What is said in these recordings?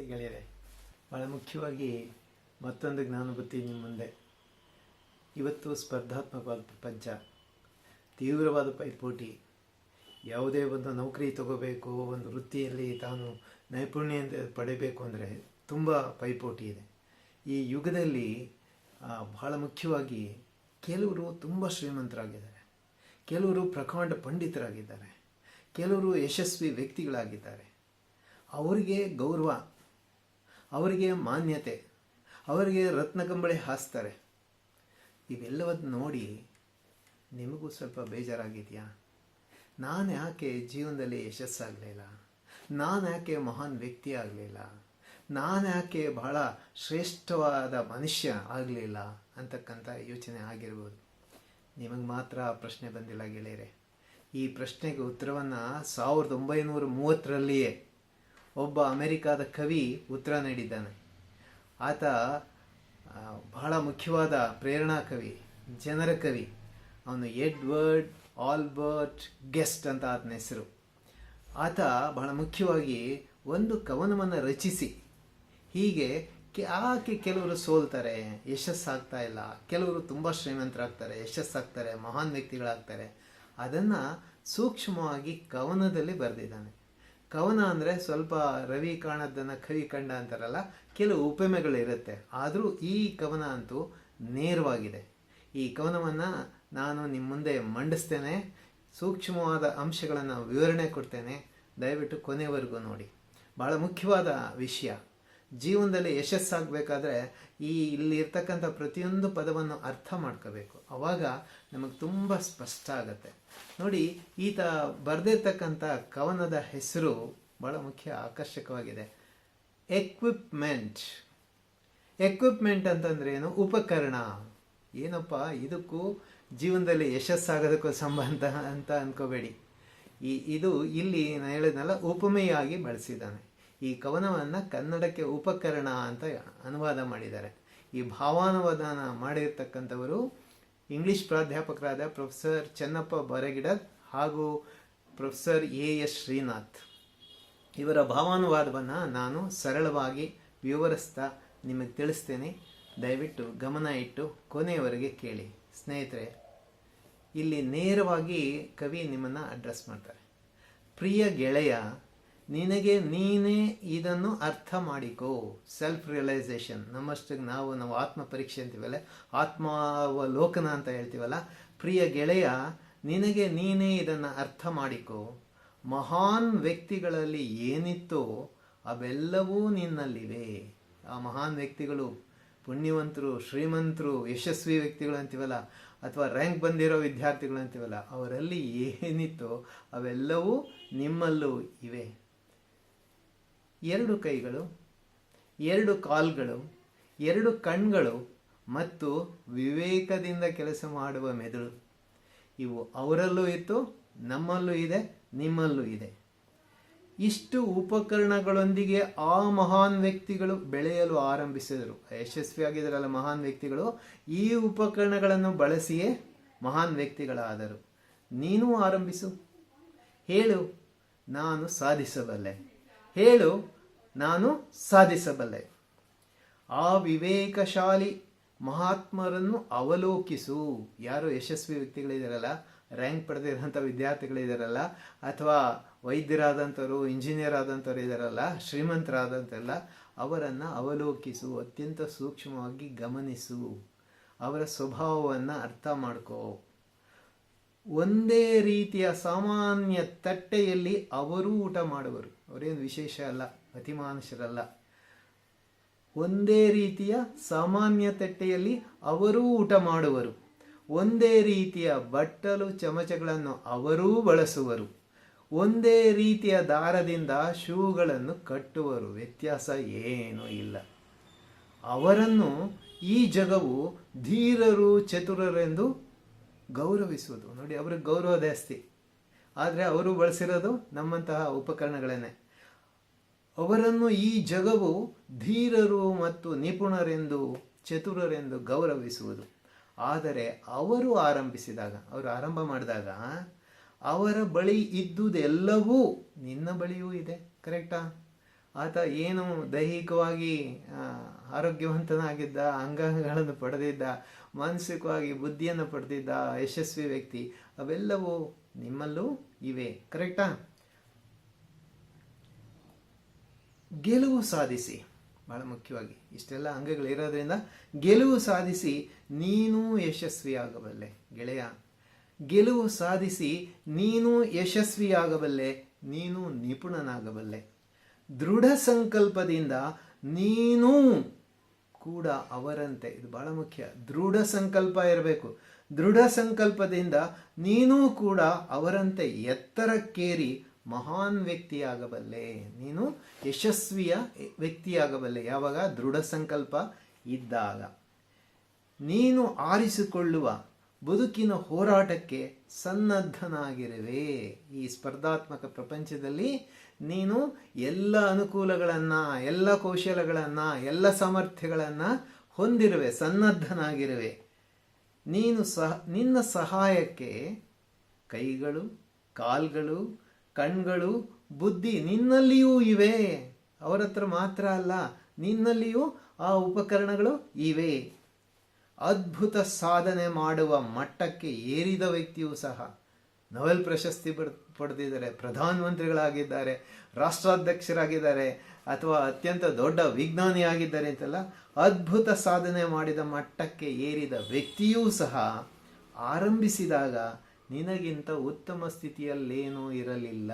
ಗೆಳೆಯರೆ ಭಾಳ ಮುಖ್ಯವಾಗಿ ಮತ್ತೊಂದು ಜ್ಞಾನಬುತ್ತಿ ನಿಮ್ಮ ಮುಂದೆ. ಇವತ್ತು ಸ್ಪರ್ಧಾತ್ಮಕವಾದ ಪ್ರಪಂಚ, ತೀವ್ರವಾದ ಪೈಪೋಟಿ ಯಾವುದೇ ಒಂದು ನೌಕರಿ ತಗೋಬೇಕು, ಒಂದು ವೃತ್ತಿಯಲ್ಲಿ ತಾನು ನೈಪುಣ್ಯ ಪಡೆಯಬೇಕು ಅಂದರೆ ತುಂಬ ಪೈಪೋಟಿ ಇದೆ. ಈ ಯುಗದಲ್ಲಿ ಬಹಳ ಮುಖ್ಯವಾಗಿ ಕೆಲವರು ತುಂಬ ಶ್ರೀಮಂತರಾಗಿದ್ದಾರೆ. ಕೆಲವರು ಪ್ರಕಾಂಡ ಪಂಡಿತರಾಗಿದ್ದಾರೆ. ಕೆಲವರು ಯಶಸ್ವಿ ವ್ಯಕ್ತಿಗಳಾಗಿದ್ದಾರೆ. ಅವರಿಗೆ ಗೌರವ ಅವರಿಗೆ ಮಾನ್ಯತೆ, ಅವರಿಗೆ ರತ್ನಕಂಬಳಿ ಹಾಸ್ತಾರೆ. ಇವೆಲ್ಲವನ್ನು ನೋಡಿ ನಿಮಗೂ ಸ್ವಲ್ಪ ಬೇಜಾರಾಗಿದೆಯಾ? ನಾನು ಯಾಕೆ ಜೀವನದಲ್ಲಿ ಯಶಸ್ಸಾಗಲಿಲ್ಲ ನಾನು ಯಾಕೆ ಮಹಾನ್ ವ್ಯಕ್ತಿ ಆಗಲಿಲ್ಲ ನಾನು ಯಾಕೆ ಬಹಳ ಶ್ರೇಷ್ಠವಾದ ಮನುಷ್ಯ ಆಗಲಿಲ್ಲ ಅಂತಕ್ಕಂಥ ಯೋಚನೆ ಆಗಿರ್ಬೋದು. ನಿಮಗೆ ಮಾತ್ರ ಪ್ರಶ್ನೆ ಬಂದಿಲ್ಲ ಗೆಳೆಯರೆ. ಈ ಪ್ರಶ್ನೆಗೆ ಉತ್ತರವನ್ನು ಸಾವಿರದ ಒಂಬೈನೂರ ಮೂವತ್ತರಲ್ಲಿಯೇ ಒಬ್ಬ ಅಮೆರಿಕಾದ ಕವಿ ಉತ್ತರ ನೀಡಿದ್ದಾನೆ. ಆತ ಬಹಳ ಮುಖ್ಯವಾದ ಪ್ರೇರಣಾ ಕವಿ, ಜನರ ಕವಿ. ಅವನು ಎಡ್ವರ್ಡ್ ಆಲ್ಬರ್ಟ್ ಗೆಸ್ಟ್ ಅಂತ ಆತನ ಹೆಸರು. ಆತ ಬಹಳ ಮುಖ್ಯವಾಗಿ ಒಂದು ಕವನವನ್ನು ರಚಿಸಿ. ಹೀಗೆ ಆಕೆ ಕೆಲವರು ಸೋಲ್ತಾರೆ, ಯಶಸ್ಸಾಗ್ತಾ ಇಲ್ಲ. ಕೆಲವರು ತುಂಬ ಶ್ರೀಮಂತರಾಗ್ತಾರೆ, ಯಶಸ್ಸಾಗ್ತಾರೆ, ಮಹಾನ್ ವ್ಯಕ್ತಿಗಳಾಗ್ತಾರೆ. ಅದನ್ನು ಸೂಕ್ಷ್ಮವಾಗಿ ಕವನದಲ್ಲಿ ಬರೆದಿದ್ದಾನೆ. ಕವನ ಅಂದರೆ ಸ್ವಲ್ಪ ರವಿ ಕಾಣದ್ದನ್ನು ಕವಿ ಕಂಡ ಅಂತಾರಲ್ಲ, ಕೆಲವು ಉಪಮೆಗಳಿರುತ್ತೆ ಆದರೂ ಈ ಕವನ ಅಂತೂ ನೇರವಾಗಿದೆ. ಈ ಕವನವನ್ನು ನಾನು ನಿಮ್ಮ ಮುಂದೆ ಮಂಡಿಸ್ತೇನೆ. ಸೂಕ್ಷ್ಮವಾದ ಅಂಶಗಳನ್ನು ವಿವರಣೆ ಕೊಡ್ತೇನೆ. ದಯವಿಟ್ಟು ಕೊನೆವರೆಗೂ ನೋಡಿ. ಭಾಳ ಮುಖ್ಯವಾದ ವಿಷಯ. ಜೀವನದಲ್ಲಿ ಯಶಸ್ಸಾಗಬೇಕಾದ್ರೆ ಈ ಇಲ್ಲಿ ಇರ್ತಕ್ಕಂಥ ಪ್ರತಿಯೊಂದು ಪದವನ್ನು ಅರ್ಥ ಮಾಡ್ಕೋಬೇಕು. ಅವಾಗ ನಮಗೆ ತುಂಬ ಸ್ಪಷ್ಟ ಆಗತ್ತೆ. ನೋಡಿ, ಈತ ಬರೆದಿರ್ತಕ್ಕಂಥ ಕವನದ ಹೆಸರು ಬಹಳ ಮುಖ್ಯ ಆಕರ್ಷಕವಾಗಿದೆ. ಎಕ್ವಿಪ್ಮೆಂಟ್ ಎಕ್ವಿಪ್ಮೆಂಟ್ ಅಂತಂದ್ರೆ ಏನು ಉಪಕರಣ. ಏನಪ್ಪ, ಇದಕ್ಕೂ ಜೀವನದಲ್ಲಿ ಯಶಸ್ಸಾಗೋದಕ್ಕೂ ಸಂಬಂಧ ಅಂತ ಅನ್ಕೋಬೇಡಿ. ಈ, ಇದು ಇಲ್ಲಿ ನಾನು ಹೇಳಿದ್ನಲ್ಲ, ಉಪಮೆಯಾಗಿ ಬಳಸಿದ್ದಾನೆ. ಈ ಕವನವನ್ನು ಕನ್ನಡಕ್ಕೆ ಉಪಕರಣ ಅಂತ ಅನುವಾದ ಮಾಡಿದ್ದಾರೆ. ಈ ಭಾವಾನುವಾದನ ಮಾಡಿರ್ತಕ್ಕಂಥವರು ಇಂಗ್ಲಿಷ್ ಪ್ರಾಧ್ಯಾಪಕರಾದ ಪ್ರೊಫೆಸರ್ ಚೆನ್ನಪ್ಪ ಬರಗಿಡದ್ ಹಾಗೂ ಪ್ರೊಫೆಸರ್ ಎ ಎಸ್ ಶ್ರೀನಾಥ್. ಇವರ ಭಾವಾನುವಾದವನ್ನು ನಾನು ಸರಳವಾಗಿ ವಿವರಿಸ್ತಾ ನಿಮಗೆ ತಿಳಿಸ್ತೇನೆ. ದಯವಿಟ್ಟು ಗಮನ ಇಟ್ಟು ಕೊನೆಯವರೆಗೆ ಕೇಳಿ. ಸ್ನೇಹಿತರೆ, ಇಲ್ಲಿ ನೇರವಾಗಿ ಕವಿ ನಿಮ್ಮನ್ನು ಅಡ್ರೆಸ್ ಮಾಡ್ತಾರೆ. ಪ್ರಿಯ ಗೆಳೆಯ ನಿನಗೆ ನೀನೇ ಇದನ್ನು ಅರ್ಥ ಮಾಡಿಕೋ. ಸೆಲ್ಫ್ ರಿಯಲೈಸೇಷನ್ ನಮ್ಮಷ್ಟಿಗೆ ನಾವು ನಾವು ಆತ್ಮ ಪರೀಕ್ಷೆ ಅಂತೀವಲ್ಲ, ಆತ್ಮಾವಲೋಕನ ಅಂತ ಹೇಳ್ತೀವಲ್ಲ, ಪ್ರಿಯ ಗೆಳೆಯ, ನಿನಗೆ ನೀನೇ ಇದನ್ನು ಅರ್ಥ ಮಾಡಿಕೋ. ಮಹಾನ್ ವ್ಯಕ್ತಿಗಳಲ್ಲಿ ಏನಿತ್ತೋ ಅವೆಲ್ಲವೂ ನಿನ್ನಲ್ಲಿವೆ. ಆ ಮಹಾನ್ ವ್ಯಕ್ತಿಗಳು ಪುಣ್ಯವಂತರು, ಶ್ರೀಮಂತರು, ಯಶಸ್ವಿ ವ್ಯಕ್ತಿಗಳು ಅಂತೀವಲ್ಲ, ಅಥವಾ ರ್ಯಾಂಕ್ ಬಂದಿರೋ ವಿದ್ಯಾರ್ಥಿಗಳು ಅಂತೀವಲ್ಲ, ಅವರಲ್ಲಿ ಏನಿತ್ತೋ ಅವೆಲ್ಲವೂ ನಿಮ್ಮಲ್ಲೂ ಇವೆ. ಎರಡು ಕೈಗಳು, ಎರಡು ಕಾಲ್ಗಳು, ಎರಡು ಕಣ್ಗಳು ಮತ್ತು ವಿವೇಕದಿಂದ ಕೆಲಸ ಮಾಡುವ ಮೆದುಳು. ಇವು ಅವರಲ್ಲೂ ಇತ್ತು, ನಮ್ಮಲ್ಲೂ ಇದೆ, ನಿಮ್ಮಲ್ಲೂ ಇದೆ. ಇಷ್ಟು ಉಪಕರಣಗಳೊಂದಿಗೆ ಆ ಮಹಾನ್ ವ್ಯಕ್ತಿಗಳು ಬೆಳೆಯಲು ಆರಂಭಿಸಿದರು. ಯಶಸ್ವಿಯಾಗಿದ್ದರಲ್ಲ ಮಹಾನ್ ವ್ಯಕ್ತಿಗಳು. ಈ ಉಪಕರಣಗಳನ್ನು ಬಳಸಿಯೇ ಮಹಾನ್ ವ್ಯಕ್ತಿಗಳಾದರು. ನೀನು ಆರಂಭಿಸು. ಹೇಳು, ನಾನು ಸಾಧಿಸಬಲ್ಲೆ. ಹೇಳು, ನಾನು ಸಾಧಿಸಬಲ್ಲೆ. ಆ ವಿವೇಕಶಾಲಿ ಮಹಾತ್ಮರನ್ನು ಅವಲೋಕಿಸು. ಯಾರು ಯಶಸ್ವಿ ವ್ಯಕ್ತಿಗಳಿದ್ದಾರಲ್ಲ ರ್ಯಾಂಕ್ ಪಡೆದಿರೋಂಥ ವಿದ್ಯಾರ್ಥಿಗಳಿದ್ದಾರಲ್ಲ ಅಥವಾ ವೈದ್ಯರಾದಂಥವ್ರು ಇಂಜಿನಿಯರ್ ಆದಂಥವ್ರು ಇದ್ದಾರಲ್ಲ ಶ್ರೀಮಂತರಾದಂಥಲ್ಲ ಅವರನ್ನು ಅವಲೋಕಿಸು. ಅತ್ಯಂತ ಸೂಕ್ಷ್ಮವಾಗಿ ಗಮನಿಸು. ಅವರ ಸ್ವಭಾವವನ್ನು ಅರ್ಥ ಮಾಡ್ಕೋ. ಒಂದೇ ರೀತಿಯ ಸಾಮಾನ್ಯ ತಟ್ಟೆಯಲ್ಲಿ ಅವರೂ ಊಟ ಮಾಡುವರು. ಅವರೇನು ವಿಶೇಷ ಅಲ್ಲ, ಅತಿಮಾನುಷರಲ್ಲ. ಒಂದೇ ರೀತಿಯ ಸಾಮಾನ್ಯ ತಟ್ಟೆಯಲ್ಲಿ ಅವರೂ ಊಟ ಮಾಡುವರು. ಒಂದೇ ರೀತಿಯ ಬಟ್ಟಲು ಚಮಚಗಳನ್ನು ಅವರೂ ಬಳಸುವರು. ಒಂದೇ ರೀತಿಯ ದಾರದಿಂದ ಶೂಗಳನ್ನು ಕಟ್ಟುವರು. ವ್ಯತ್ಯಾಸ ಏನೂ ಇಲ್ಲ. ಅವರನ್ನು ಈ ಜಗವು ಧೀರರು ಚತುರರೆಂದು ಗೌರವಿಸುವುದು. ನೋಡಿ, ಅವ್ರಿಗೆ ಗೌರವ ಜಾಸ್ತಿ. ಆದರೆ ಅವರು ಬಳಸಿರೋದು ನಮ್ಮಂತಹ ಉಪಕರಣಗಳನ್ನೇ. ಅವರನ್ನು ಈ ಜಗವು ಧೀರರು ಮತ್ತು ನಿಪುಣರೆಂದು, ಚತುರರೆಂದು ಗೌರವಿಸುವುದು. ಆದರೆ ಅವರು ಆರಂಭಿಸಿದಾಗ, ಅವರು ಆರಂಭ ಮಾಡಿದಾಗ ಅವರ ಬಳಿ ಇದ್ದುದೆಲ್ಲವೂ ನಿನ್ನ ಬಳಿಯೂ ಇದೆ, ಕರೆಕ್ಟಾ? ಆತ ಏನು ದೈಹಿಕವಾಗಿ ಆರೋಗ್ಯವಂತನಾಗಿದ್ದ ಅಂಗಾಂಗಗಳನ್ನು ಪಡೆದಿದ್ದ, ಮಾನಸಿಕವಾಗಿ ಬುದ್ಧಿಯನ್ನು ಪಡೆದಿದ್ದ ಯಶಸ್ವಿ ವ್ಯಕ್ತಿ, ಅವೆಲ್ಲವೂ ನಿಮ್ಮಲ್ಲೂ ಇವೆ, ಕರೆಕ್ಟಾ? ಗೆಲುವು ಸಾಧಿಸಿ. ಬಹಳ ಮುಖ್ಯವಾಗಿ ಇಷ್ಟೆಲ್ಲ ಅಂಗಗಳಿರೋದ್ರಿಂದ ಗೆಲುವು ಸಾಧಿಸಿ ನೀನು ಯಶಸ್ವಿಯಾಗಬಲ್ಲೆ. ಗೆಳೆಯ, ಗೆಲುವು ಸಾಧಿಸಿ ನೀನು ಯಶಸ್ವಿಯಾಗಬಲ್ಲೆ, ನೀನು ನಿಪುಣನಾಗಬಲ್ಲೆ. ದೃಢ ಸಂಕಲ್ಪದಿಂದ ನೀನು ಕೂಡ ಅವರಂತೆ. ಇದು ಬಹಳ ಮುಖ್ಯ. ದೃಢ ಸಂಕಲ್ಪ ಇರಬೇಕು. ದೃಢ ಸಂಕಲ್ಪದಿಂದ ನೀನು ಕೂಡ ಅವರಂತೆ ಎತ್ತರಕ್ಕೇರಿ ಮಹಾನ್ ವ್ಯಕ್ತಿಯಾಗಬಲ್ಲೆ. ನೀನು ಯಶಸ್ವಿಯ ವ್ಯಕ್ತಿಯಾಗಬಲ್ಲೆ. ಯಾವಾಗ? ದೃಢ ಸಂಕಲ್ಪ ಇದ್ದಾಗ. ನೀನು ಆರಿಸಿಕೊಳ್ಳುವ ಬದುಕಿನ ಹೋರಾಟಕ್ಕೆ ಸನ್ನದ್ಧನಾಗಿರುವೆ. ಈ ಸ್ಪರ್ಧಾತ್ಮಕ ಪ್ರಪಂಚದಲ್ಲಿ ನೀನು ಎಲ್ಲ ಅನುಕೂಲಗಳನ್ನು, ಎಲ್ಲ ಕೌಶಲಗಳನ್ನು, ಎಲ್ಲ ಸಾಮರ್ಥ್ಯಗಳನ್ನು ಹೊಂದಿರುವೆ, ಸನ್ನದ್ಧನಾಗಿರುವೆ. ನೀನು ಸಹ, ನಿನ್ನ ಸಹಾಯಕ್ಕೆ ಕೈಗಳು, ಕಾಲ್ಗಳು ಕಣ್ಗಳು, ಬುದ್ಧಿ ನಿನ್ನಲ್ಲಿಯೂ ಇವೆ. ಅವರ ಹತ್ರ ಮಾತ್ರ ಅಲ್ಲ, ನಿನ್ನಲ್ಲಿಯೂ ಆ ಉಪಕರಣಗಳು ಇವೆ. ಅದ್ಭುತ ಸಾಧನೆ ಮಾಡುವ ಮಟ್ಟಕ್ಕೆ ಏರಿದ ವ್ಯಕ್ತಿಯೂ ಸಹ ನೊಬೆಲ್ ಪ್ರಶಸ್ತಿ ಪಡ್- ಪಡೆದಿದ್ದಾರೆ, ಪ್ರಧಾನಮಂತ್ರಿಗಳಾಗಿದ್ದಾರೆ, ರಾಷ್ಟ್ರಾಧ್ಯಕ್ಷರಾಗಿದ್ದಾರೆ, ಅಥವಾ ಅತ್ಯಂತ ದೊಡ್ಡ ವಿಜ್ಞಾನಿಯಾಗಿದ್ದಾರೆ ಅಂತೆಲ್ಲ, ಅದ್ಭುತ ಸಾಧನೆ ಮಾಡಿದ ಮಟ್ಟಕ್ಕೆ ಏರಿದ ವ್ಯಕ್ತಿಯೂ ಸಹ ಆರಂಭಿಸಿದಾಗ ನಿನಗಿಂತ ಉತ್ತಮ ಸ್ಥಿತಿಯಲ್ಲೇನೂ ಇರಲಿಲ್ಲ.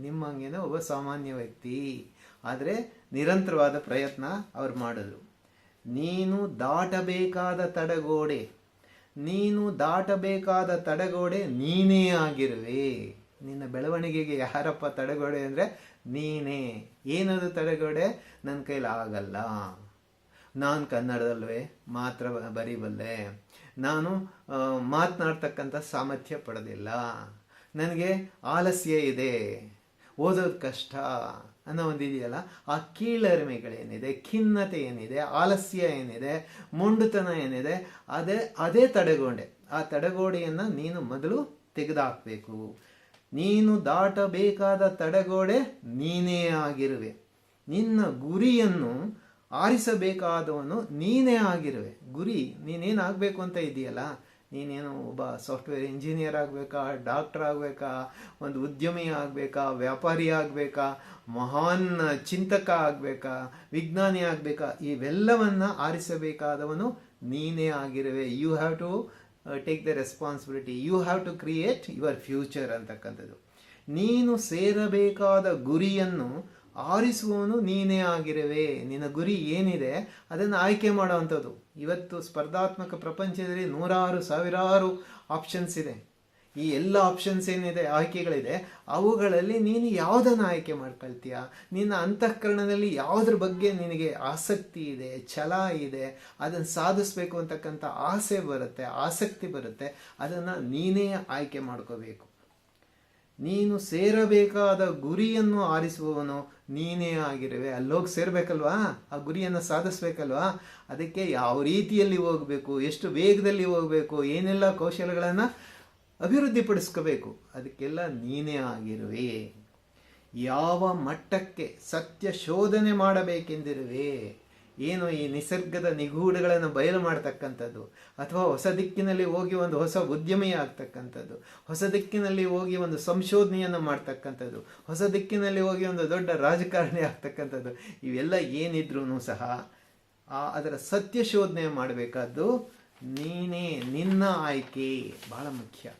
ನಿಮ್ಮಂಗೆನೇ ಒಬ್ಬ ಸಾಮಾನ್ಯ ವ್ಯಕ್ತಿ. ಆದರೆ ನಿರಂತರವಾದ ಪ್ರಯತ್ನ ಅವ್ರು ಮಾಡಿದ್ರು. ನೀನು ದಾಟಬೇಕಾದ ತಡೆಗೋಡೆ. ನೀನು ದಾಟಬೇಕಾದ ತಡೆಗೋಡೆ ನೀನೇ ಆಗಿರುವೆ. ನಿನ್ನ ಬೆಳವಣಿಗೆಗೆ ಯಾರಪ್ಪ ತಡೆಗೋಡೆ ಅಂದರೆ ನೀನೇ. ಏನದು ತಡೆಗೋಡೆ? ನನ್ನ ಕೈಲಾಗಲ್ಲ. ನಾನು ಕನ್ನಡದಲ್ವೇ ಮಾತ್ರ ಬರೀಬಲ್ಲೆ. ನಾನು ಮಾತನಾಡ್ತಕ್ಕಂಥ ಸಾಮರ್ಥ್ಯ ಪಡೆದಿಲ್ಲ. ನನಗೆ ಆಲಸ್ಯ ಇದೆ. ಓದೋದು ಕಷ್ಟ ಅನ್ನೋ ಒಂದು ಇದೆಯಲ್ಲ, ಆ ಕೀಳರಿಮೆಗಳೇನಿದೆ, ಖಿನ್ನತೆ ಏನಿದೆ, ಆಲಸ್ಯ ಏನಿದೆ, ಮೊಂಡುತನ ಏನಿದೆ, ಅದೇ ಅದೇ ತಡೆಗೋಡೆ. ಆ ತಡೆಗೋಡೆಯನ್ನು ನೀನು ಮೊದಲು ತೆಗೆದುಹಾಕಬೇಕು ನೀನು ದಾಟಬೇಕಾದ ತಡೆಗೋಡೆ ನೀನೇ ಆಗಿರುವೆ. ನಿನ್ನ ಗುರಿಯನ್ನು ಆರಿಸಬೇಕಾದವನು ನೀನೇ ಆಗಿರುವೆ. ಗುರಿ, ನೀನೇನಾಗಬೇಕು ಅಂತ ಇದೆಯಲ್ಲ? ನೀನೇನು ಒಬ್ಬ ಸಾಫ್ಟ್ವೇರ್ ಇಂಜಿನಿಯರ್ ಆಗಬೇಕಾ ಡಾಕ್ಟರ್ ಆಗಬೇಕಾ, ಒಂದು ಉದ್ಯಮಿ ಆಗಬೇಕಾ, ವ್ಯಾಪಾರಿ ಆಗಬೇಕಾ, ಮಹಾನ್ ಚಿಂತಕ ಆಗಬೇಕಾ, ವಿಜ್ಞಾನಿ ಆಗಬೇಕಾ, ಇವೆಲ್ಲವನ್ನು ಆರಿಸಬೇಕಾದವನು ನೀನೇ ಆಗಿರುವೆ. You have to take the responsibility you have to create your future ಅಂತಕ್ಕಂಥದ್ದು. ನೀನು ಸೇರಬೇಕಾದ ಗುರಿಯನ್ನು ಆರಿಸುವವನು ನೀನೇ ಆಗಿರುವೆ. ನಿನ್ನ ಗುರಿ ಏನಿದೆ, ಅದನ್ನು ಆಯ್ಕೆ ಮಾಡುವಂಥದ್ದು. ಇವತ್ತು ಸ್ಪರ್ಧಾತ್ಮಕ ಪ್ರಪಂಚದಲ್ಲಿ ನೂರಾರು, ಸಾವಿರಾರು ಆಪ್ಷನ್ಸ್ ಇದೆ. ಈ ಎಲ್ಲ ಆಪ್ಷನ್ಸ್ ಏನಿದೆ, ಆಯ್ಕೆಗಳಿದೆ, ಅವುಗಳಲ್ಲಿ ನೀನು ಯಾವುದನ್ನು ಆಯ್ಕೆ ಮಾಡ್ಕೊಳ್ತೀಯ ನಿನ್ನ ಅಂತಃಕರಣದಲ್ಲಿ ಯಾವುದ್ರ ಬಗ್ಗೆ ನಿನಗೆ ಆಸಕ್ತಿ ಇದೆ, ಛಲ ಇದೆ, ಅದನ್ನು ಸಾಧಿಸ್ಬೇಕು ಅಂತಕ್ಕಂಥ ಆಸೆ ಬರುತ್ತೆ, ಆಸಕ್ತಿ ಬರುತ್ತೆ, ಅದನ್ನು ನೀನೇ ಆಯ್ಕೆ ಮಾಡ್ಕೋಬೇಕು. ನೀನು ಸೇರಬೇಕಾದ ಗುರಿಯನ್ನು ಆರಿಸುವವನು ನೀನೇ ಆಗಿರುವೆ. ಅಲ್ಲೋಗಿ ಸೇರಬೇಕಲ್ವಾ? ಆ ಗುರಿಯನ್ನು ಸಾಧಿಸ್ಬೇಕಲ್ವಾ? ಅದಕ್ಕೆ ಯಾವ ರೀತಿಯಲ್ಲಿ ಹೋಗಬೇಕು? ಎಷ್ಟು ವೇಗದಲ್ಲಿ ಹೋಗಬೇಕು? ಏನೆಲ್ಲ ಕೌಶಲ್ಯಗಳನ್ನು ಅಭಿವೃದ್ಧಿಪಡಿಸ್ಕೋಬೇಕು? ಅದಕ್ಕೆಲ್ಲ ನೀನೇ ಆಗಿರುವೆ. ಯಾವ ಮಟ್ಟಕ್ಕೆ ಸತ್ಯ ಶೋಧನೆ ಮಾಡಬೇಕೆಂದಿರುವೆ? ಏನು ಈ ನಿಸರ್ಗದ ನಿಗೂಢಗಳನ್ನು ಬಯಲು ಮಾಡ್ತಕ್ಕಂಥದ್ದು? ಅಥವಾ ಹೊಸ ದಿಕ್ಕಿನಲ್ಲಿ ಹೋಗಿ ಒಂದು ಹೊಸ ಉದ್ಯಮಿ ಆಗ್ತಕ್ಕಂಥದ್ದು? ಹೊಸ ದಿಕ್ಕಿನಲ್ಲಿ ಹೋಗಿ ಒಂದು ಸಂಶೋಧನೆಯನ್ನು ಮಾಡ್ತಕ್ಕಂಥದ್ದು? ಹೊಸ ದಿಕ್ಕಿನಲ್ಲಿ ಹೋಗಿ ಒಂದು ದೊಡ್ಡ ರಾಜಕಾರಣಿ ಆಗ್ತಕ್ಕಂಥದ್ದು? ಇವೆಲ್ಲ ಏನಿದ್ರೂ ಸಹ ಆ ಅದರ ಸತ್ಯ ಶೋಧನೆ ಮಾಡಬೇಕಾದ್ದು ನೀನೇ ನಿನ್ನ ಆಯ್ಕೆ. ಬಹಳ ಮುಖ್ಯ.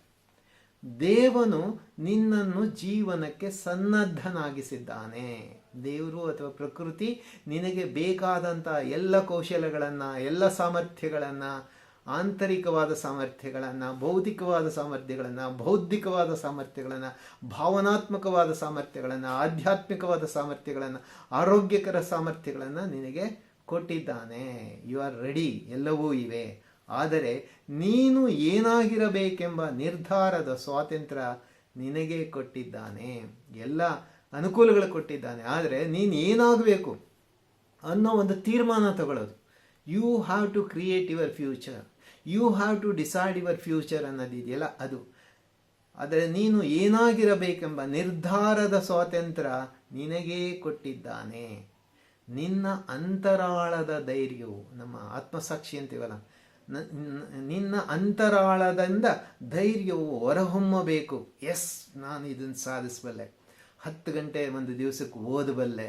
ದೇವನು ನಿನ್ನನ್ನು ಜೀವನಕ್ಕೆ ಸನ್ನದ್ಧನಾಗಿಸಿದ್ದಾನೆ. ದೇವರು ಅಥವಾ ಪ್ರಕೃತಿ ನಿನಗೆ ಬೇಕಾದಂಥ ಎಲ್ಲ ಕೌಶಲ್ಯಗಳನ್ನು ಎಲ್ಲ ಸಾಮರ್ಥ್ಯಗಳನ್ನು, ಆಂತರಿಕವಾದ ಸಾಮರ್ಥ್ಯಗಳನ್ನು, ಭೌತಿಕವಾದ ಸಾಮರ್ಥ್ಯಗಳನ್ನು, ಬೌದ್ಧಿಕವಾದ ಸಾಮರ್ಥ್ಯಗಳನ್ನು, ಭಾವನಾತ್ಮಕವಾದ ಸಾಮರ್ಥ್ಯಗಳನ್ನು, ಆಧ್ಯಾತ್ಮಿಕವಾದ ಸಾಮರ್ಥ್ಯಗಳನ್ನು, ಆರೋಗ್ಯಕರ ಸಾಮರ್ಥ್ಯಗಳನ್ನು ನಿನಗೆ ಕೊಟ್ಟಿದ್ದಾನೆ. ಯು ಆರ್ ರೆಡಿ ಎಲ್ಲವೂ ಇವೆ. ಆದರೆ ನೀನು ಏನಾಗಿರಬೇಕೆಂಬ ನಿರ್ಧಾರದ ಸ್ವಾತಂತ್ರ್ಯ ನಿನಗೆ ಕೊಟ್ಟಿದ್ದಾನೆ. ಎಲ್ಲ ಅನುಕೂಲಗಳು ಕೊಟ್ಟಿದ್ದಾನೆ. ಆದರೆ ನೀನು ಏನಾಗಬೇಕು ಅನ್ನೋ ಒಂದು ತೀರ್ಮಾನ ತಗೊಳ್ಳೋದು. You have to create your future you have to decide your future ಅನ್ನೋದಿದೆಯಲ್ಲ ಅದು. ಆದರೆ ನೀನು ಏನಾಗಿರಬೇಕೆಂಬ ನಿರ್ಧಾರದ ಸ್ವಾತಂತ್ರ್ಯ ನಿನಗೇ ಕೊಟ್ಟಿದ್ದಾನೆ. ನಿನ್ನ ಅಂತರಾಳದ ಧೈರ್ಯವು, ನಮ್ಮ ಆತ್ಮಸಾಕ್ಷಿ ಅಂತೀವಲ್ಲ ನಿನ್ನ ಅಂತರಾಳದಿಂದ ಧೈರ್ಯವು ಹೊರಹೊಮ್ಮಬೇಕು. ಎಸ್ ನಾನು ಇದನ್ನು ಸಾಧಿಸಬಲ್ಲೆ. ಹತ್ತು ಗಂಟೆ ಒಂದು ದಿವಸಕ್ಕೆ ಓದಬಲ್ಲೆ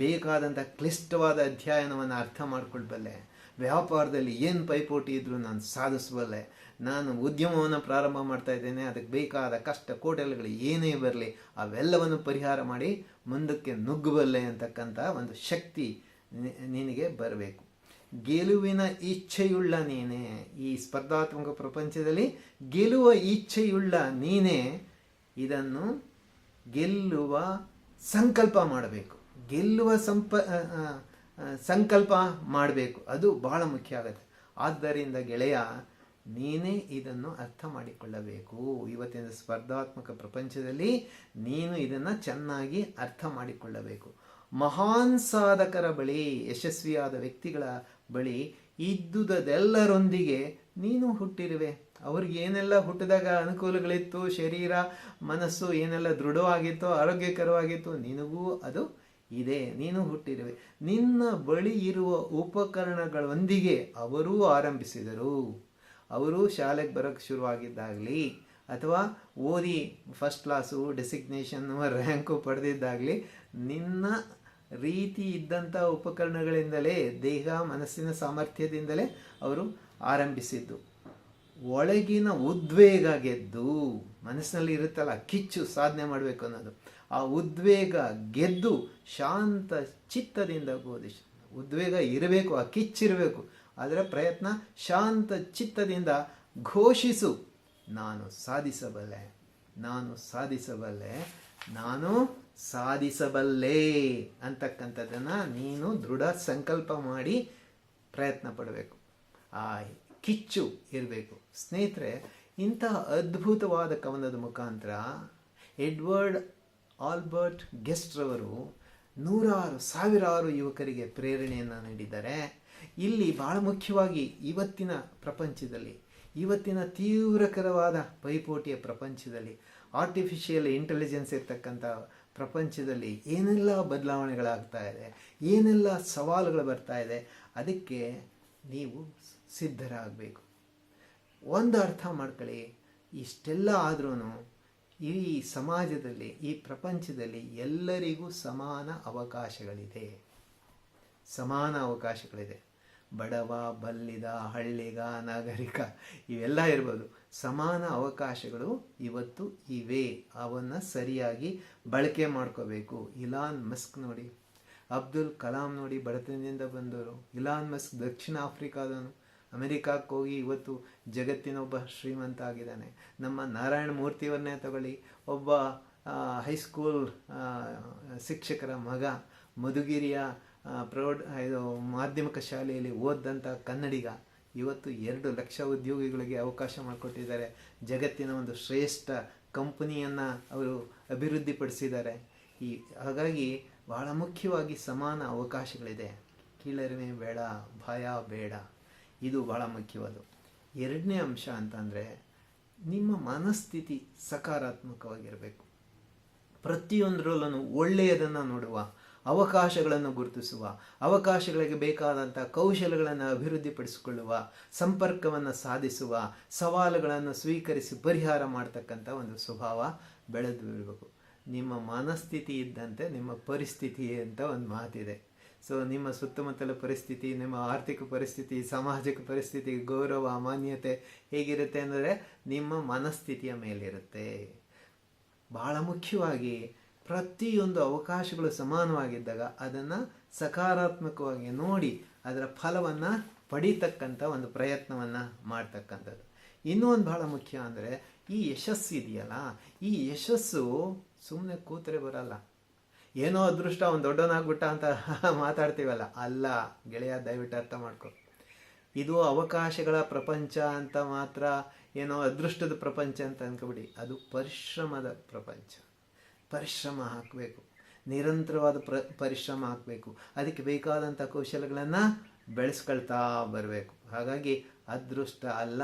ಬೇಕಾದಂಥ ಕ್ಲಿಷ್ಟವಾದ ಅಧ್ಯಯನವನ್ನು ಅರ್ಥ ಮಾಡ್ಕೊಳ್ಬಲ್ಲೆ ವ್ಯಾಪಾರದಲ್ಲಿ ಏನು ಪೈಪೋಟಿ ಇದ್ದರೂ ನಾನು ಸಾಧಿಸಬಲ್ಲೆ ನಾನು ಉದ್ಯಮವನ್ನು ಪ್ರಾರಂಭ ಮಾಡ್ತಾ ಇದ್ದೇನೆ ಅದಕ್ಕೆ ಬೇಕಾದ ಕಷ್ಟ ಕೋಟೆಲ್ಗಳು ಏನೇ ಬರಲಿ, ಅವೆಲ್ಲವನ್ನು ಪರಿಹಾರ ಮಾಡಿ ಮುಂದಕ್ಕೆ ನುಗ್ಗಬಲ್ಲೆ ಅಂತಕ್ಕಂಥ ಒಂದು ಶಕ್ತಿ ನಿನಗೆ ಬರಬೇಕು. ಗೆಲುವಿನ ಇಚ್ಛೆಯುಳ್ಳ ನೀನೇ, ಈ ಸ್ಪರ್ಧಾತ್ಮಕ ಪ್ರಪಂಚದಲ್ಲಿ ಗೆಲುವ ಇಚ್ಛೆಯುಳ್ಳ ನೀನೇ, ಇದನ್ನು ಗೆಲ್ಲುವ ಸಂಕಲ್ಪ ಮಾಡಬೇಕು. ಗೆಲ್ಲುವ ಸಂಪ ಸಂಕಲ್ಪ ಮಾಡಬೇಕು. ಅದು ಬಹಳ ಮುಖ್ಯ ಆಗುತ್ತೆ. ಆದ್ದರಿಂದ ಗೆಳೆಯ, ನೀನೇ ಇದನ್ನು ಅರ್ಥ ಮಾಡಿಕೊಳ್ಳಬೇಕು. ಇವತ್ತಿನ ಸ್ಪರ್ಧಾತ್ಮಕ ಪ್ರಪಂಚದಲ್ಲಿ ನೀನು ಇದನ್ನು ಚೆನ್ನಾಗಿ ಅರ್ಥ ಮಾಡಿಕೊಳ್ಳಬೇಕು. ಮಹಾನ್ ಸಾಧಕರ ಬಳಿ, ಯಶಸ್ವಿಯಾದ ವ್ಯಕ್ತಿಗಳ ಬಳಿ ಇದ್ದುದೆಲ್ಲರೊಂದಿಗೆ ನೀನು ಹುಟ್ಟಿರುವೆ. ಅವ್ರಿಗೆ ಏನೆಲ್ಲ ಹುಟ್ಟಿದಾಗ ಅನುಕೂಲಗಳಿತ್ತು? ಶರೀರ, ಮನಸ್ಸು ಏನೆಲ್ಲ ದೃಢವಾಗಿತ್ತೋ, ಆರೋಗ್ಯಕರವಾಗಿತ್ತು, ನಿನಗೂ ಅದು ಇದೆ. ನೀನು ಹುಟ್ಟಿರುವೆ. ನಿನ್ನ ಬಳಿ ಇರುವ ಉಪಕರಣಗಳೊಂದಿಗೆ ಅವರೂ ಆರಂಭಿಸಿದರು. ಅವರು ಶಾಲೆಗೆ ಬರೋಕ್ಕೆ ಶುರುವಾಗಿದ್ದಾಗಲಿ, ಅಥವಾ ಓದಿ ಫಸ್ಟ್ ಕ್ಲಾಸು ಡೆಸಿಗ್ನೇಷನ್ ರ್ಯಾಂಕು ಪಡೆದಿದ್ದಾಗಲಿ, ನಿನ್ನ ರೀತಿ ಇದ್ದಂಥ ಉಪಕರಣಗಳಿಂದಲೇ, ದೇಹ, ಮನಸ್ಸಿನ ಸಾಮರ್ಥ್ಯದಿಂದಲೇ ಅವರು ಆರಂಭಿಸಿದ್ದು. ಒಳಗಿನ ಉದ್ವೇಗ ಗೆದ್ದು ಮನಸ್ಸಿನಲ್ಲಿ ಇರುತ್ತಲ್ಲ, ಕಿಚ್ಚು ಸಾಧನೆ ಮಾಡಬೇಕು ಅನ್ನೋದು. ಆ ಉದ್ವೇಗ ಗೆದ್ದು ಶಾಂತ ಚಿತ್ತದಿಂದ ಬೋಧಿಸ ಉದ್ವೇಗ ಇರಬೇಕು, ಆ ಕಿಚ್ಚಿರಬೇಕು ಅದರ ಪ್ರಯತ್ನ ಶಾಂತ ಚಿತ್ತದಿಂದ ಘೋಷಿಸು. ನಾನು ಸಾಧಿಸಬಲ್ಲೆ ನಾನು ಸಾಧಿಸಬಲ್ಲೆ ನಾನು ಸಾಧಿಸಬಲ್ಲೆ ಅಂತಕ್ಕಂಥದ್ದನ್ನು ನೀನು ದೃಢ ಸಂಕಲ್ಪ ಮಾಡಿ ಪ್ರಯತ್ನ ಪಡಬೇಕು. ಆ ಕಿಚ್ಚು ಇರಬೇಕು. ಸ್ನೇಹಿತರೆ, ಇಂತಹ ಅದ್ಭುತವಾದ ಕವನದ ಮುಖಾಂತರ ಎಡ್ವರ್ಡ್ ಆಲ್ಬರ್ಟ್ ಗೆಸ್ಟ್ರವರು ನೂರಾರು, ಸಾವಿರಾರು ಯುವಕರಿಗೆ ಪ್ರೇರಣೆಯನ್ನು ನೀಡಿದ್ದಾರೆ. ಇಲ್ಲಿ ಬಹಳ ಮುಖ್ಯವಾಗಿ ಇವತ್ತಿನ ಪ್ರಪಂಚದಲ್ಲಿ, ಇವತ್ತಿನ ತೀವ್ರಕರವಾದ ಪೈಪೋಟಿಯ ಪ್ರಪಂಚದಲ್ಲಿ ಆರ್ಟಿಫಿಷಿಯಲ್ ಇಂಟೆಲಿಜೆನ್ಸ್ ಇರ್ತಕ್ಕಂಥ ಪ್ರಪಂಚದಲ್ಲಿ ಏನೆಲ್ಲ ಬದಲಾವಣೆಗಳಾಗ್ತಾ ಇದೆ, ಏನೆಲ್ಲ ಸವಾಲುಗಳು ಬರ್ತಾ ಇದೆ, ಅದಕ್ಕೆ ನೀವು ಸಿದ್ಧರಾಗಬೇಕು. ಒಂದು ಅರ್ಥ ಮಾಡ್ಕೊಳ್ಳಿ, ಇಷ್ಟೆಲ್ಲ ಆದ್ರೂ ಈ ಸಮಾಜದಲ್ಲಿ, ಈ ಪ್ರಪಂಚದಲ್ಲಿ ಎಲ್ಲರಿಗೂ ಸಮಾನ ಅವಕಾಶಗಳಿದೆ. ಸಮಾನ ಅವಕಾಶಗಳಿದೆ. ಬಡವ, ಬಲ್ಲಿದ, ಹಳ್ಳಿಗ, ನಾಗರಿಕ, ಇವೆಲ್ಲ ಇರ್ಬೋದು. ಸಮಾನ ಅವಕಾಶಗಳು ಇವತ್ತು ಇವೆ. ಅವನ್ನು ಸರಿಯಾಗಿ ಬಳಕೆ ಮಾಡ್ಕೋಬೇಕು. ಇಲಾನ್ ಮಸ್ಕ್ ನೋಡಿ. ಅಬ್ದುಲ್ ಕಲಾಂ ನೋಡಿ ಬಡತನದಿಂದ ಬಂದವರು. ಇಲಾನ್ ಮಸ್ಕ್ ದಕ್ಷಿಣ ಆಫ್ರಿಕಾದವನು. ಅಮೆರಿಕಕ್ಕೆ ಹೋಗಿ ಇವತ್ತು ಜಗತ್ತಿನ ಒಬ್ಬ ಶ್ರೀಮಂತ ಆಗಿದ್ದಾನೆ ನಮ್ಮ ನಾರಾಯಣ ಮೂರ್ತಿಯವನ್ನೇ ತಗೊಳ್ಳಿ. ಒಬ್ಬ ಹೈಸ್ಕೂಲ್ ಶಿಕ್ಷಕರ ಮಗ, ಮಧುಗಿರಿಯ ಪ್ರೌಢ, ಇದು ಮಾಧ್ಯಮಿಕ ಶಾಲೆಯಲ್ಲಿ ಓದ್ದಂಥ ಕನ್ನಡಿಗ ಇವತ್ತು ಎರಡು ಲಕ್ಷ ಉದ್ಯೋಗಿಗಳಿಗೆ ಅವಕಾಶ ಮಾಡಿಕೊಟ್ಟಿದ್ದಾರೆ. ಜಗತ್ತಿನ ಒಂದು ಶ್ರೇಷ್ಠ ಕಂಪನಿಯನ್ನು ಅವರು ಅಭಿವೃದ್ಧಿಪಡಿಸಿದ್ದಾರೆ. ಈ, ಹಾಗಾಗಿ ಬಹಳ ಮುಖ್ಯವಾಗಿ ಸಮಾನ ಅವಕಾಶಗಳಿದೆ. ಕೀಳರಿಮೆ ಬೇಡ, ಭಯ ಬೇಡ. ಇದು ಬಹಳ ಮುಖ್ಯವಾದ ಎರಡನೇ ಅಂಶ ಅಂತಂದರೆ, ನಿಮ್ಮ ಮನಸ್ಥಿತಿ ಸಕಾರಾತ್ಮಕವಾಗಿರಬೇಕು. ಪ್ರತಿಯೊಂದರಲ್ಲೂ ಒಳ್ಳೆಯದನ್ನು ನೋಡುವ, ಅವಕಾಶಗಳನ್ನು ಗುರುತಿಸುವ, ಅವಕಾಶಗಳಿಗೆ ಬೇಕಾದಂಥ ಕೌಶಲಗಳನ್ನು ಅಭಿವೃದ್ಧಿಪಡಿಸಿಕೊಳ್ಳುವ, ಸಂಪರ್ಕವನ್ನು ಸಾಧಿಸುವ, ಸವಾಲುಗಳನ್ನು ಸ್ವೀಕರಿಸಿ ಪರಿಹಾರ ಮಾಡ್ತಕ್ಕಂಥ ಒಂದು ಸ್ವಭಾವ ಬೆಳೆದು ನಿಮ್ಮ ಮನಸ್ಥಿತಿ ಇದ್ದಂತೆ ನಿಮ್ಮ ಪರಿಸ್ಥಿತಿ ಅಂತ ಒಂದು ಮಾತಿದೆ. ಸೊ ನಿಮ್ಮ ಸುತ್ತಮುತ್ತಲ ಪರಿಸ್ಥಿತಿ, ನಿಮ್ಮ ಆರ್ಥಿಕ ಪರಿಸ್ಥಿತಿ, ಸಾಮಾಜಿಕ ಪರಿಸ್ಥಿತಿ, ಗೌರವ ಅಮಾನ್ಯತೆ ಹೇಗಿರುತ್ತೆ ಅಂದರೆ ನಿಮ್ಮ ಮನಸ್ಥಿತಿಯ ಮೇಲಿರುತ್ತೆ. ಬಹಳ ಮುಖ್ಯವಾಗಿ ಪ್ರತಿಯೊಂದು ಅವಕಾಶಗಳು ಸಮಾನವಾಗಿದ್ದಾಗ ಅದನ್ನು ಸಕಾರಾತ್ಮಕವಾಗಿ ನೋಡಿ ಅದರ ಫಲವನ್ನು ಪಡೀತಕ್ಕಂಥ ಒಂದು ಪ್ರಯತ್ನವನ್ನು ಮಾಡ್ತಕ್ಕಂಥದ್ದು. ಇನ್ನೂ ಒಂದು ಬಹಳ ಮುಖ್ಯ ಅಂದರೆ ಈ ಯಶಸ್ಸು ಇದೆಯಲ್ಲ? ಈ ಯಶಸ್ಸು ಸುಮ್ಮನೆ ಕೂತರೆ ಬರಲ್ಲ. ಏನೋ ಅದೃಷ್ಟ, ಅವ್ನು ದೊಡ್ಡವನಾಗ್ಬಿಟ್ಟ ಅಂತ ಮಾತಾಡ್ತೀವಲ್ಲ. ಅಲ್ಲ, ಗೆಳೆಯ, ದಯವಿಟ್ಟು ಅರ್ಥ ಮಾಡ್ಕೊ. ಇದು ಅವಕಾಶಗಳ ಪ್ರಪಂಚ ಅಂತ ಮಾತ್ರ ಏನೋ ಅದೃಷ್ಟದ ಪ್ರಪಂಚ ಅಂತ ಅನ್ಕೋಬಿಡಿ. ಅದು ಪರಿಶ್ರಮದ ಪ್ರಪಂಚ. ಪರಿಶ್ರಮ ಹಾಕಬೇಕು. ನಿರಂತರವಾದ ಪ್ರ, ಪರಿಶ್ರಮ ಹಾಕಬೇಕು. ಅದಕ್ಕೆ ಬೇಕಾದಂಥ ಕೌಶಲ್ಯಗಳನ್ನು ಬೆಳೆಸ್ಕೊಳ್ತಾ ಬರಬೇಕು. ಹಾಗಾಗಿ ಅದೃಷ್ಟ ಅಲ್ಲ,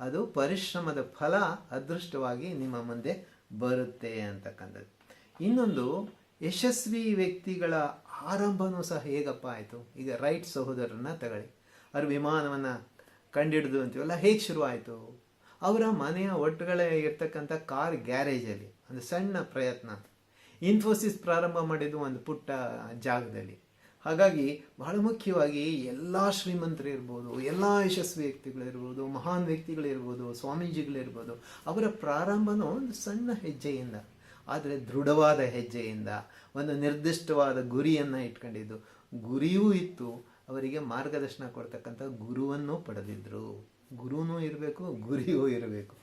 ಅದು ಪರಿಶ್ರಮದ ಫಲ ಅದೃಷ್ಟವಾಗಿ ನಿಮ್ಮ ಮುಂದೆ ಬರುತ್ತೆ ಅಂತಕ್ಕಂಥದ್ದು. ಇನ್ನೊಂದು ಯಶಸ್ವಿ ವ್ಯಕ್ತಿಗಳ ಆರಂಭನೂ ಸಹ ಹೇಗಪ್ಪ ಆಯಿತು? ಈಗ ರೈಟ್ ಸಹೋದರರನ್ನ ತಗೊಳ್ಳಿ. ಅವ್ರ ವಿಮಾನವನ್ನು ಕಂಡಿಡಿದು ಅಂತೀವಲ್ಲ, ಹೇಗೆ ಆಯಿತು? ಅವರ ಮನೆಯ ಒಟ್ಟುಗಳೇ ಇರ್ತಕ್ಕಂಥ ಕಾರ್ ಗ್ಯಾರೇಜಲ್ಲಿ, ಒಂದು ಸಣ್ಣ ಪ್ರಯತ್ನ. ಇನ್ಫೋಸಿಸ್ ಪ್ರಾರಂಭ ಮಾಡಿದ್ದು ಒಂದು ಪುಟ್ಟ ಜಾಗದಲ್ಲಿ. ಹಾಗಾಗಿ ಬಹಳ ಮುಖ್ಯವಾಗಿ ಎಲ್ಲ ಶ್ರೀಮಂತರು ಇರ್ಬೋದು ಎಲ್ಲ ಯಶಸ್ವಿ ವ್ಯಕ್ತಿಗಳಿರ್ಬೋದು, ಮಹಾನ್ ವ್ಯಕ್ತಿಗಳಿರ್ಬೋದು, ಸ್ವಾಮೀಜಿಗಳಿರ್ಬೋದು, ಅವರ ಪ್ರಾರಂಭನೂ ಒಂದು ಸಣ್ಣ ಹೆಜ್ಜೆಯಿಂದ. ಆದರೆ ದೃಢವಾದ ಹೆಜ್ಜೆಯಿಂದ ಒಂದು ನಿರ್ದಿಷ್ಟವಾದ ಗುರಿಯನ್ನು ಇಟ್ಕೊಂಡಿದ್ದು. ಗುರಿಯೂ ಇತ್ತು, ಅವರಿಗೆ ಮಾರ್ಗದರ್ಶನ ಕೊಡ್ತಕ್ಕಂಥ ಗುರುವನ್ನು ಪಡೆದಿದ್ದರು ಗುರುನೂ ಇರಬೇಕು, ಗುರಿಯೂ ಇರಬೇಕು.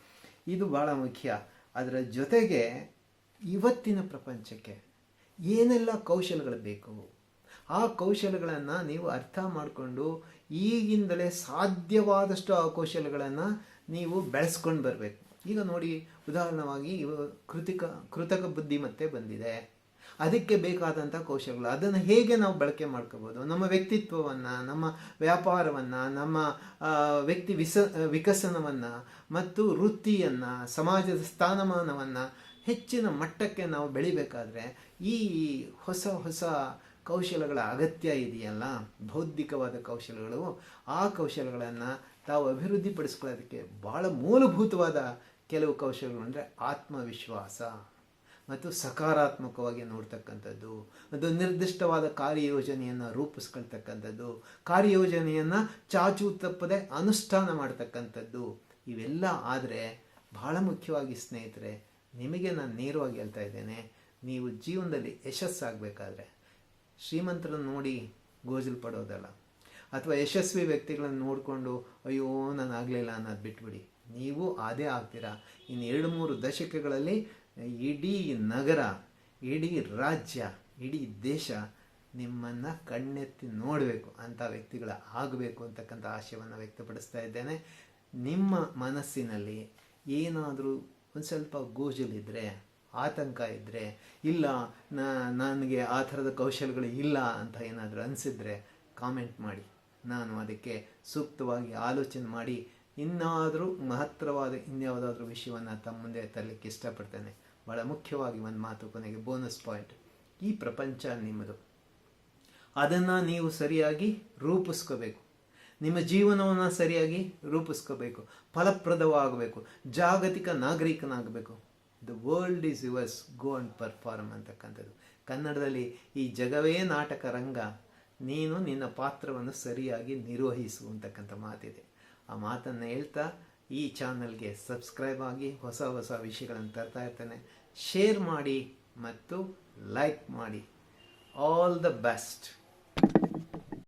ಇದು ಭಾಳ ಮುಖ್ಯ. ಅದರ ಜೊತೆಗೆ ಇವತ್ತಿನ ಪ್ರಪಂಚಕ್ಕೆ ಏನೆಲ್ಲ ಕೌಶಲ್ಯಗಳು ಬೇಕು? ಆ ಕೌಶಲಗಳನ್ನು ನೀವು ಅರ್ಥ ಮಾಡಿಕೊಂಡು ಈಗಿಂದಲೇ ಸಾಧ್ಯವಾದಷ್ಟು ಆ ಕೌಶಲಗಳನ್ನು ನೀವು ಬೆಳೆಸ್ಕೊಂಡು ಬರಬೇಕು. ಈಗ ನೋಡಿ, ಉದಾಹರಣವಾಗಿ ಕೃತಿಕ, ಕೃತಕ ಬುದ್ಧಿಮತ್ತೆ ಬಂದಿದೆ. ಅದಕ್ಕೆ ಬೇಕಾದಂಥ ಕೌಶಲ್ಯಗಳು ಅದನ್ನು ಹೇಗೆ ನಾವು ಬಳಕೆ ಮಾಡ್ಕೋಬೋದು? ನಮ್ಮ ವ್ಯಕ್ತಿತ್ವವನ್ನು, ನಮ್ಮ ವ್ಯಾಪಾರವನ್ನು, ನಮ್ಮ ವ್ಯಕ್ತಿ ವಿಸ, ವಿಕಸನವನ್ನು ಮತ್ತು ವೃತ್ತಿಯನ್ನು, ಸಮಾಜದ ಸ್ಥಾನಮಾನವನ್ನು ಹೆಚ್ಚಿನ ಮಟ್ಟಕ್ಕೆ ನಾವು ಬೆಳಿಬೇಕಾದ್ರೆ ಈ ಹೊಸ ಹೊಸ ಕೌಶಲ್ಯಗಳ ಅಗತ್ಯ ಇದೆಯಲ್ಲ? ಬೌದ್ಧಿಕವಾದ ಕೌಶಲ್ಯಗಳು ಆ ಕೌಶಲ್ಯಗಳನ್ನು ತಾವು ಅಭಿವೃದ್ಧಿಪಡಿಸ್ಕೊಳ್ಳೋದಕ್ಕೆ ಭಾಳ ಮೂಲಭೂತವಾದ ಕೆಲವು ಕೌಶಲ್ಯಗಳು ಅಂದರೆ ಆತ್ಮವಿಶ್ವಾಸ ಮತ್ತು ಸಕಾರಾತ್ಮಕವಾಗಿ ನೋಡ್ತಕ್ಕಂಥದ್ದು ಒಂದು ನಿರ್ದಿಷ್ಟವಾದ ಕಾರ್ಯಯೋಜನೆಯನ್ನು ರೂಪಿಸ್ಕೊಳ್ತಕ್ಕಂಥದ್ದು, ಕಾರ್ಯಯೋಜನೆಯನ್ನು ಚಾಚು ತಪ್ಪದೆ ಅನುಷ್ಠಾನ ಮಾಡ್ತಕ್ಕಂಥದ್ದು, ಇವೆಲ್ಲ ಆದರೆ ಬಹಳ ಮುಖ್ಯವಾಗಿ ಸ್ನೇಹಿತರೆ, ನಿಮಗೆ ನಾನು ನೇರವಾಗಿ ಹೇಳ್ತಾ ಇದ್ದೇನೆ, ನೀವು ಜೀವನದಲ್ಲಿ ಯಶಸ್ಸಾಗಬೇಕಾದ್ರೆ ಶ್ರೀಮಂತರನ್ನು ನೋಡಿ ಗೋಜಲು ಪಡೋದಲ್ಲ. ಅಥವಾ ಯಶಸ್ವಿ ವ್ಯಕ್ತಿಗಳನ್ನು ನೋಡಿಕೊಂಡು, ಅಯ್ಯೋ, ನಾನು ಆಗಲಿಲ್ಲ ಅನ್ನೋದು ಬಿಟ್ಬಿಡಿ. ನೀವು ಅದೇ ಆಗ್ತೀರಾ? ಇನ್ನು ಎರಡು ಮೂರು ದಶಕಗಳಲ್ಲಿ ಇಡೀ ನಗರ, ಇಡೀ ರಾಜ್ಯ, ಇಡೀ ದೇಶ ನಿಮ್ಮನ್ನು ಕಣ್ಣೆತ್ತಿ ನೋಡಬೇಕು. ಅಂಥ ವ್ಯಕ್ತಿಗಳ ಆಗಬೇಕು ಅಂತಕ್ಕಂಥ ಆಶಯವನ್ನು ವ್ಯಕ್ತಪಡಿಸ್ತಾ ಇದ್ದೇನೆ. ನಿಮ್ಮ ಮನಸ್ಸಿನಲ್ಲಿ ಏನಾದರೂ ಒಂದು ಸ್ವಲ್ಪ ಗೋಜಲಿದ್ದರೆ ಆತಂಕ ಇದ್ದರೆ ಇಲ್ಲ ನನಗೆ ಆ ಥರದ ಕೌಶಲ್ಯಗಳು ಇಲ್ಲ ಅಂತ ಏನಾದರೂ ಅನಿಸಿದರೆ ಕಾಮೆಂಟ್ ಮಾಡಿ. ನಾನು ಅದಕ್ಕೆ ಸೂಕ್ತವಾಗಿ ಆಲೋಚನೆ ಮಾಡಿ. ಇನ್ನಾದರೂ ಮಹತ್ತರವಾದ ಇನ್ಯಾವುದಾದ್ರೂ ವಿಷಯವನ್ನು ತಮ್ಮ ಮುಂದೆ ತರಲಿಕ್ಕೆ ಇಷ್ಟಪಡ್ತೇನೆ. ಬಹಳ ಮುಖ್ಯವಾಗಿ ಒಂದು ಮಾತು ಕೊನೆಗೆ ಬೋನಸ್ ಪಾಯಿಂಟ್ ಈ ಪ್ರಪಂಚ ನಿಮ್ಮದು. ಅದನ್ನು ನೀವು ಸರಿಯಾಗಿ ರೂಪಿಸ್ಕೋಬೇಕು. ನಿಮ್ಮ ಜೀವನವನ್ನು ಸರಿಯಾಗಿ ರೂಪಿಸ್ಕೋಬೇಕು. ಫಲಪ್ರದವಾಗಬೇಕು. ಜಾಗತಿಕ ನಾಗರಿಕನಾಗಬೇಕು. The world is yours go and perform ಅಂತಕ್ಕಂಥದ್ದು. ಕನ್ನಡದಲ್ಲಿ ಈ ಜಗವೇ ನಾಟಕ ರಂಗ, ನೀನು ನಿನ್ನ ಪಾತ್ರವನ್ನು ಸರಿಯಾಗಿ ನಿರ್ವಹಿಸು ಅಂತಕ್ಕಂಥ ಮಾತಿದೆ. ಆ ಮಾತನ್ನು ಹೇಳ್ತಾ ಈ ಚಾನಲ್ಗೆ ಸಬ್ಸ್ಕ್ರೈಬ್ ಆಗಿ ಹೊಸ ಹೊಸ ವಿಷಯಗಳನ್ನು ತರ್ತಾ ಇರ್ತೇನೆ. ಶೇರ್ ಮಾಡಿ ಮತ್ತು ಲೈಕ್ ಮಾಡಿ. All the best